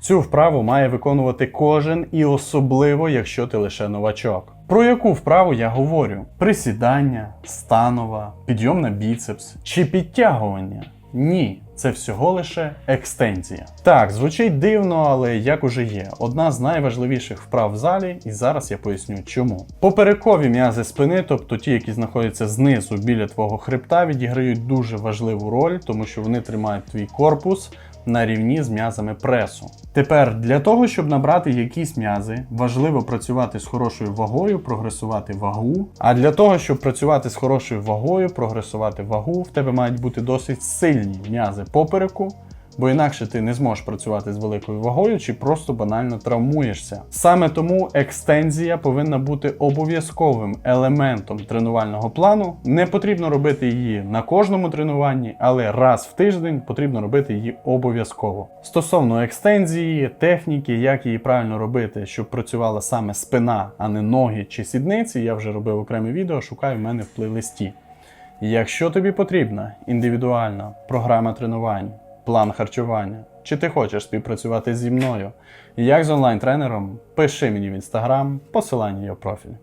Цю вправу має виконувати кожен і особливо, якщо ти лише новачок. Про яку вправу я говорю? Присідання, станова, підйом на біцепс чи підтягування? Ні, це всього лише екстензія. Так, звучить дивно, але як уже є, одна з найважливіших вправ в залі, і зараз я поясню чому. Поперекові м'язи спини, тобто ті, які знаходяться знизу біля твого хребта, відіграють дуже важливу роль, тому що вони тримають твій корпус на рівні з м'язами пресу. Тепер для того, щоб набрати якісь м'язи, важливо працювати з хорошою вагою, прогресувати вагу. А для того, щоб працювати з хорошою вагою, прогресувати вагу, в тебе мають бути досить сильні м'язи попереку. Бо інакше ти не зможеш працювати з великою вагою чи просто банально травмуєшся. Саме тому екстензія повинна бути обов'язковим елементом тренувального плану. Не потрібно робити її на кожному тренуванні, але раз в тиждень потрібно робити її обов'язково. Стосовно екстензії, техніки, як її правильно робити, щоб працювала саме спина, а не ноги чи сідниці, я вже робив окреме відео, шукай в мене в плейлисті. Якщо тобі потрібна індивідуальна програма тренувань, план харчування, чи ти хочеш співпрацювати зі мною, як з онлайн-тренером, пиши мені в інстаграм, посилання є в профілі.